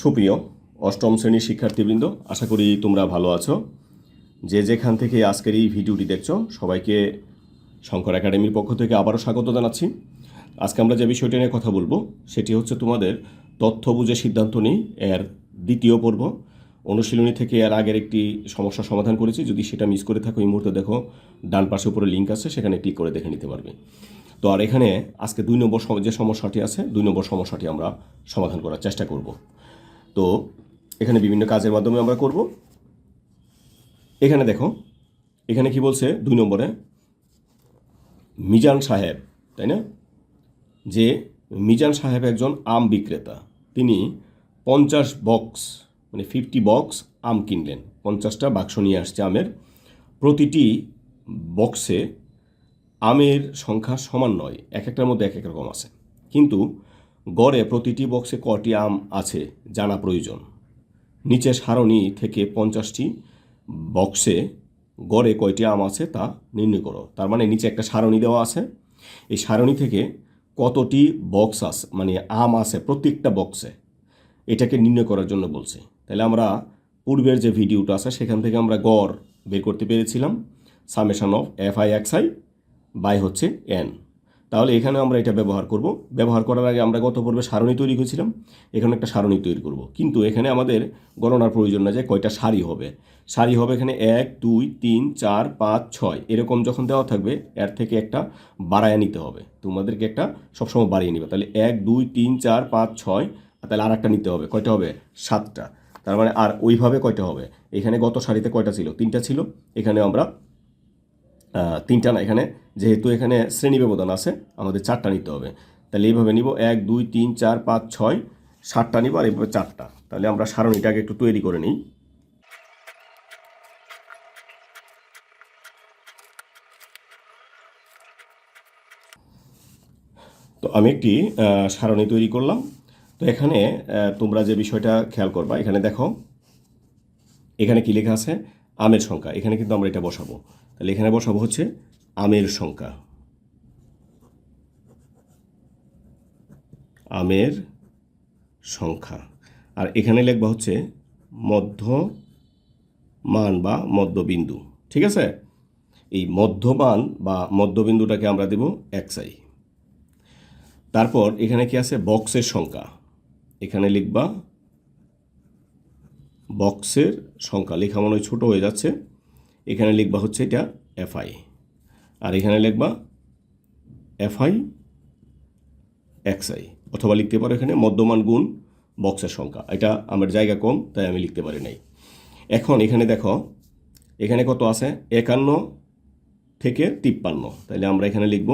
সুপ্রিয় অষ্টম শ্রেণির শিক্ষার্থীবৃন্দ, আশা করি তোমরা ভালো আছো। যে যেখান থেকে আজকের এই ভিডিওটি দেখছ, সবাইকে শঙ্কর একাডেমির পক্ষ থেকে আবারও স্বাগত জানাচ্ছি। আজকে আমরা যে বিষয়টি নিয়ে কথা বলব, সেটি হচ্ছে তোমাদের তথ্য বুঝে সিদ্ধান্ত নিই, এর দ্বিতীয় পর্ব। অনুশীলনী থেকে এর আগের একটি সমস্যা সমাধান করেছি, যদি সেটা মিস করে থাকো এই মুহূর্তে দেখো, ডান পাশে উপরে লিঙ্ক আছে, সেখানে ক্লিক করে দেখে নিতে পারবে। তো আর এখানে আজকে দুই নম্বর যে সমস্যাটি আছে, দুই নম্বর সমস্যাটি আমরা সমাধান করার চেষ্টা করব। তো এখানে বিভিন্ন কাজের মাধ্যমে আমরা করব। এখানে দেখো, এখানে কি বলছে? দুই নম্বরে, মিজান সাহেব, তাই না? যে মিজান সাহেব একজন আম বিক্রেতা। তিনি পঞ্চাশ বক্স মানে ফিফটি বক্স আম কিনলেন। পঞ্চাশটা বাক্স নিয়ে আসছে আমের। প্রতিটি বক্সে আমের সংখ্যা সমান নয়, এক একটার মধ্যে এক এক রকম আছে। কিন্তু গড়ে প্রতিটি বক্সে কটি আম আছে জানা প্রয়োজন। নিচে সারণী থেকে পঞ্চাশটি বক্সে গড়ে কয়টি আম আছে তা নির্ণয় করো। তার মানে নিচে একটা সারণী দেওয়া আছে। এই সারণী থেকে কতটি বক্স আছে মানে আম আছে প্রত্যেকটা বক্সে, এটাকে নির্ণয় করার জন্য বলছে। তাহলে আমরা পূর্বের যে ভিডিওটা আছে, সেখান থেকে আমরা গড় বের করতে পেরেছিলাম। Summation of F I X I by হচ্ছে এন। তাহলে এখানে আমরা এটা ব্যবহার করব। ব্যবহার করার আগে আমরা গত পর্বে সারণী তৈরি করেছিলাম, এখানে একটা সারণী তৈরি করব। কিন্তু এখানে আমাদের গণনার প্রয়োজন না যে কয়টা সারি হবে। সারি হবে এখানে এক, দুই, তিন, চার, পাঁচ, ছয়। এরকম যখন দেওয়া থাকবে, এর থেকে একটা বাড়ায় নিতে হবে। তোমাদেরকে একটা সবসময় বাড়িয়ে নিবে। তাহলে এক, দুই, তিন, চার, পাঁচ, ছয় তাহলে আর একটা নিতে হবে। কয়টা হবে? সাতটা। তার মানে আর ওইভাবে কয়টা হবে? এখানে গত সারিতে কয়টা ছিল? তিনটা ছিল। এখানে আমরা তিনটা না এখানে। যেহেতু এখানে শ্রেণি ব্যবধান আছে, আমাদের চারটা নিতে হবে। তাহলে এইভাবে নিব, এক, দুই, তিন, চার, পাঁচ, ছয়, সাতটা নিব আর এইভাবে চারটা। তাহলে আমরা সারণীটাকে একটু তৈরি করে নিই। তো আমি একটি সারণী তৈরি করলাম। তো এখানে তোমরা যে বিষয়টা খেয়াল করবা, এখানে দেখো, এখানে কি লেখা আছে? আমের সংখ্যা। এখানে কিন্তু আমরা এটা বসাবো। তাহলে এখানে বসাবো হচ্ছে আমের সংখ্যা। আমের সংখ্যা। আর এখানে লিখবা হচ্ছে মধ্য মান বা মধ্যবিন্দু। ঠিক আছে? এই মধ্যমান বা মধ্যবিন্দুটাকে আমরা দেব এক্সআই তারপর এখানে কি আছে? বক্সের সংখ্যা। এখানে লিখবা বক্সের সংখ্যা। লেখা মনে হয় ছোটো হয়ে যাচ্ছে। এখানে লিখবা হচ্ছে এটা এফআই আর এখানে লিখবা এফআই এক্সআই অথবা লিখতে পারো এখানে মধ্যমান গুণ বক্সের সংখ্যা। এটা আমার জায়গা কম, তাই আমি লিখতে পারি নাই। এখন এখানে দেখো, এখানে কত আছে? একান্ন থেকে তিপ্পান্ন। তাহলে আমরা এখানে লিখব,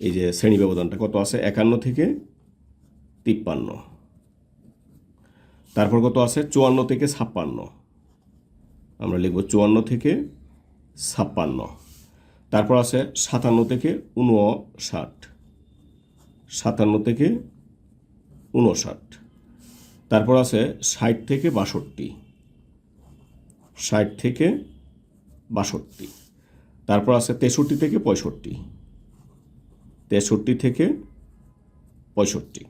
এই যে শ্রেণি ব্যবধানটা কত আছে? একান্ন থেকে তিপ্পান্ন। তারপর কত আছে? চুয়ান্ন থেকে ছাপ্পান্ন। আমরা লিখব চুয়ান্ন থেকে ছাপ্পান্ন। তারপর আছে সাতান্ন থেকে উনষাট সাতান্ন থেকে উনষাট তারপর আছে ষাট থেকে বাষট্টি। ষাট থেকে বাষট্টি। তারপর আছে তেষট্টি থেকে পঁয়ষট্টি। তেষট্টি থেকে পঁয়ষট্টি।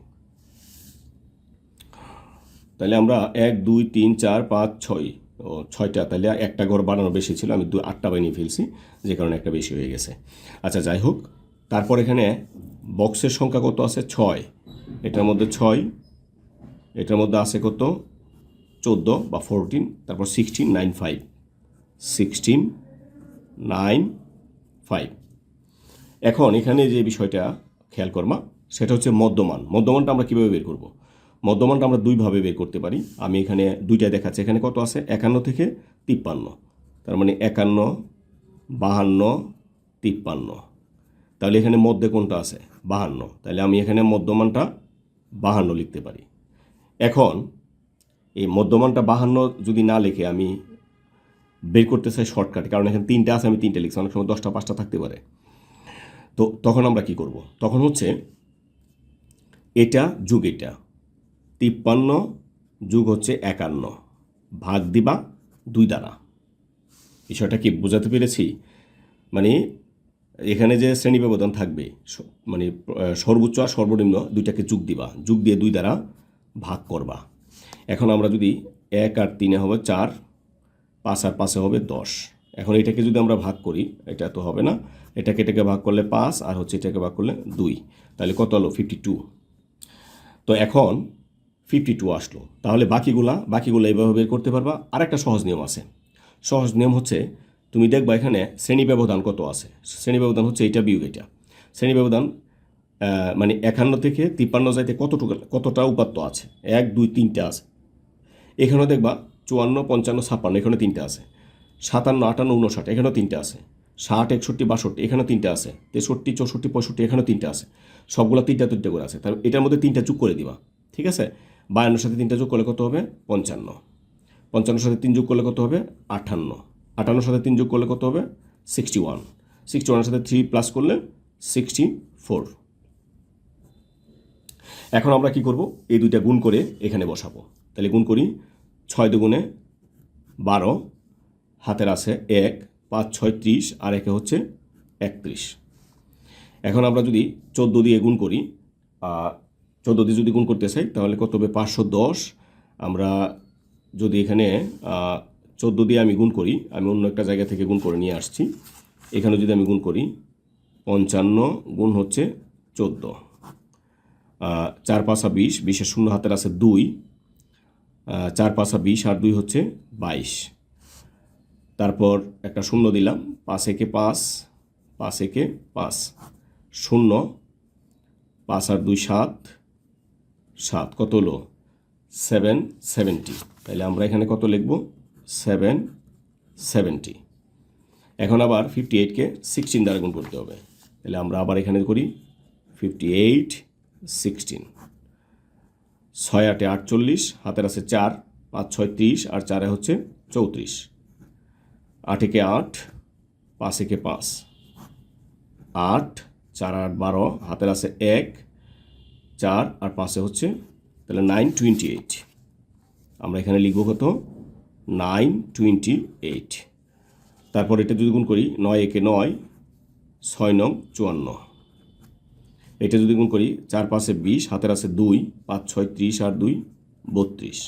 তাহলে আমরা এক, দুই, তিন, চার, পাঁচ, ছয় ও ছয়টা, তাহলে একটা ঘর বানানো বেশি ছিল, আমি দু আটটা বানিয়ে ফেলছি, যে কারণে একটা বেশি হয়ে গেছে। আচ্ছা যাই হোক, তারপর এখানে বক্সের সংখ্যা কত আছে? ছয়। এটার মধ্যে ছয়, এটার মধ্যে আছে কত? চোদ্দ বা ফোরটিন তারপর sixteen nine five sixteen nine five এখন এখানে যে বিষয়টা খেয়াল করমা সেটা হচ্ছে মধ্যমান। মধ্যমানটা আমরা কীভাবে বের করব? মধ্যমানটা আমরা দুইভাবে বের করতে পারি। আমি এখানে দুইটা দেখাচ্ছি। এখানে কত আছে? একান্ন থেকে তিপ্পান্ন। তার মানে একান্ন, বাহান্ন, তিপ্পান্ন। তাহলে এখানে মধ্যে কোনটা আছে? বাহান্ন। তাহলে আমি এখানে মধ্যমানটা বাহান্ন লিখতে পারি। এখন এই মধ্যমানটা বাহান্ন যদি না লিখে আমি বের করতে চাই শর্টকাটে, কারণ এখানে তিনটা আছে, আমি তিনটে লিখছি। অনেক সময় দশটা, পাঁচটা থাকতে পারে। তো তখন আমরা কি করব? তখন হচ্ছে এটা, যুগ এটা। তিপ্পান্ন যুগ হচ্ছে একান্ন। ভাগ দিবা দুই দ্বারা। বিষয়টা কি বোঝাতে পেরেছি? মানে এখানে যে শ্রেণি ব্যবধান থাকবে মানে সর্বোচ্চ আর সর্বনিম্ন দুইটাকে যুগ দিবা। যুগ দিয়ে দুই দ্বারা ভাগ করবা। এখন আমরা যদি এক আর তিনে হবে চার, পাঁচ আর পাঁচে হবে দশ। এখন এটাকে যদি আমরা ভাগ করি, এটা তো হবে না। এটাকে এটাকে ভাগ করলে পাঁচ আর হচ্ছে এটাকে ভাগ করলে দুই। তাহলে কত হলো? ফিফটি টু তো এখন ফিফটি টু আসলো। তাহলে বাকিগুলা, বাকিগুলো এইভাবে বের করতে পারবা। আরেকটা সহজ নিয়ম আছে। সহজ নিয়ম হচ্ছে, তুমি দেখবা এখানে শ্রেণি ব্যবধান কত আছে। শ্রেণি ব্যবধান হচ্ছে এইটা বিয়োগ এটা শ্রেণি ব্যবধান মানে একান্ন থেকে তিপ্পান্ন যাইতে কতটুকু, কতটা উপাত্ত আছে? এক, দুই, তিনটে আছে। এখানেও দেখবা চুয়ান্ন, পঞ্চান্ন, ছাপ্পান্ন এখানে তিনটে আছে। সাতান্ন, আটান্ন উনষাট এখানেও তিনটে আছে। ষাট, একষট্টি, বাষট্টি, এখানেও তিনটে আছে। তেষট্টি, চৌষট্টি, পঁয়ষট্টি, এখানেও তিনটে আছে। সবগুলো তিনটা তিনটে করে আছে। তার এটার মধ্যে তিনটা যোগ করে দিবা। ঠিক আছে? বায়ান্নর সাথে তিনটা যোগ করলে কত হবে? পঞ্চান্ন। পঞ্চান্নর সাথে তিন যোগ করলে কত হবে? আটান্ন আটান্নর সাথে তিন যোগ করলে কত হবে? সিক্সটি ওয়ান সিক্সটি ওয়ানের সাথে থ্রি প্লাস করলে সিক্সটি ফোর এখন আমরা কি করব? এই দুইটা গুণ করে এখানে বসাবো। তাহলে গুণ করি ছয় দুগুণে বারো, হাতের আছে এক, পাঁচ, ছয়, ত্রিশ, আর একে হচ্ছে একত্রিশ। এখন আমরা যদি চোদ্দ দিয়ে গুণ করি চোদ্দ দিয়ে যদি গুণ করতে চাই, তাহলে কত হবে? পাঁচশো দশ। আমরা যদি এখানে চোদ্দ দিয়ে আমি গুণ করি, আমি অন্য একটা জায়গা থেকে গুণ করে নিয়ে আসছি। এখানে যদি আমি গুণ করি, পঞ্চান্ন গুণ হচ্ছে চোদ্দ। চার পাঁচা বিশ, বিশের শূন্য হাতের আছে দুই। চার পাঁচা বিশ আর দুই হচ্ছে বাইশ। তারপর একটা শূন্য দিলাম, পাঁচ একে পাঁচ পাঁচ একে পাঁচ। শূন্য, পাঁচ আর দুই সাত সাত, কত হলো? Seven seventy. তাহলে আমরা এখানে কত লিখব? Seven seventy. এখন আবার ফিফটি এইটকে সিক্সটিন দ্বারা গুণ করতে হবে। তাহলে আমরা আবার এখানে করি ফিফটি এইট সিক্সটিন ছয় আটে আটচল্লিশ, হাতের আছে চার, পাঁচ ছয় ত্রিশ, আর চারে হচ্ছে চৌত্রিশ। আট একে আট, পাঁচ একে পাঁচ। আট, চার আট বারো, হাতের আছে এক চার আর পাঁচে হচ্ছে তাহলে নাইন টোয়েন্টি এইট আমরা এখানে লিখব কত? নাইন টোয়েন্টি এইট তারপর এটা যদি গুণ করি, নয় একে নয়, ছয় নং চুয়ান্ন। এটা যদি গুণ করি, চার পাঁচে বিশ, হাতের আছে দুই, পাঁচ ছয় ত্রিশ আর দুই বত্রিশ।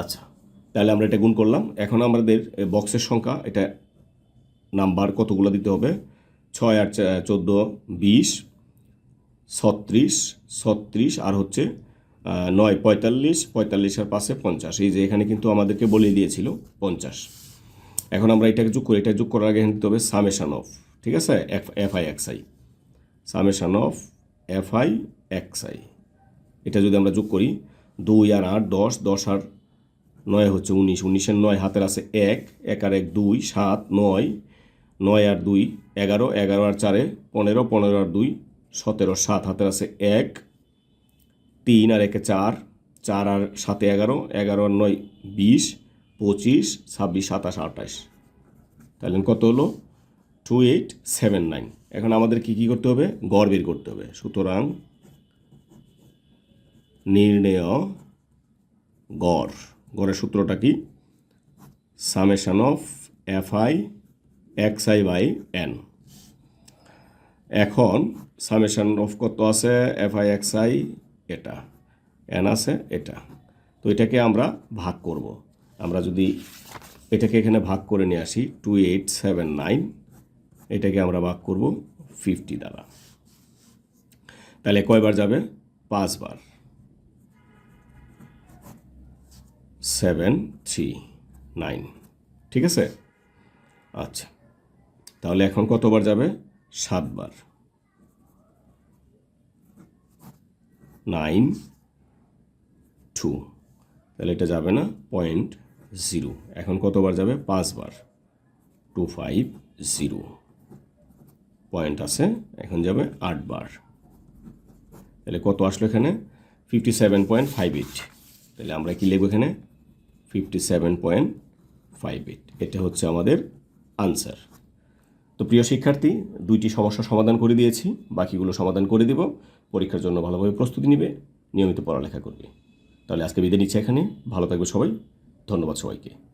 আচ্ছা তাহলে আমরা এটা গুণ করলাম। এখন আমাদের বক্সের সংখ্যা, এটা নাম্বার কতগুলো দিতে হবে? ছয় আর চোদ্দ, বিশ ছত্রিশ ছত্রিশ আর হচ্ছে নয়, পঁয়তাল্লিশ পঁয়তাল্লিশ আর পাশে পঞ্চাশ। এই যে এখানে কিন্তু আমাদেরকে বলে দিয়েছিল পঞ্চাশ। এখন আমরা এটাকে যোগ করি, এটা যোগ করার আগে দিতে হবে সামেশান অফ, ঠিক আছে? F F I, X I. Summation of, F I, X I. এটা যদি আমরা যোগ করি, দুই আর আট, দশ দশ আর নয় হচ্ছে উনিশ। উনিশের নয় হাতের আছে এক এক আর এক দুই, সাত, নয় নয় আর দুই, এগারো এগারো আর চারে পনেরো পনেরো আর দুই সতেরো, সাত হাতের আছে এক, তিন আর একে চার চার আর সাতে এগারো এগারো আর নয় বিশ, পঁচিশ, ছাব্বিশ, সাতাশ, আঠাশ। তাহলে কত হলো? টু এইট সেভেন নাইন এখন আমাদের কি কী করতে হবে? গড় বের করতে হবে। সুতরাং নির্ণেয় গড়। গড়ের সূত্রটা কি? Summation of F I, X I by N. এখন সামেশন অফ কত আছে? এফ আই এক্স আই এটা। এন আছে, এটা। তো এটাকে আমরা ভাগ করব। আমরা যদি এটাকে এখানে ভাগ করে নিয়ে আসি টু এইট সেভেন নাইন এটাকে আমরা ভাগ করব ফিফটি দ্বারা। তাহলে কয়বার যাবে? পাঁচবার। সেভেন থ্রি নাইন ঠিক আছে? আচ্ছা। তাহলে এখন কতবার যাবে? সাতবার। Nine, two. তাহলে এটা যাবে না, পয়েন্ট জিরো। এখন কতবার যাবে? পাঁচবার। Two five, zero. পয়েন্ট আছে, এখন যাবে আটবার। তাহলে কত আসলো এখানে? Fifty seven point five eight. তাহলে আমরা কী লিখব এখানে? Fifty seven point five eight. এটা হচ্ছে আমাদের আনসার। তো প্রিয় শিক্ষার্থী, দুইটি সমস্যা সমাধান করে দিয়েছি, বাকিগুলো সমাধান করে দিব, পরীক্ষার জন্য ভালোভাবে প্রস্তুতি নিবে, নিয়মিত পড়ালেখা করবে। তাহলে আজকে বিদায় নিচ্ছে এখানে ভালো থাকবে সবাই, ধন্যবাদ সবাইকে।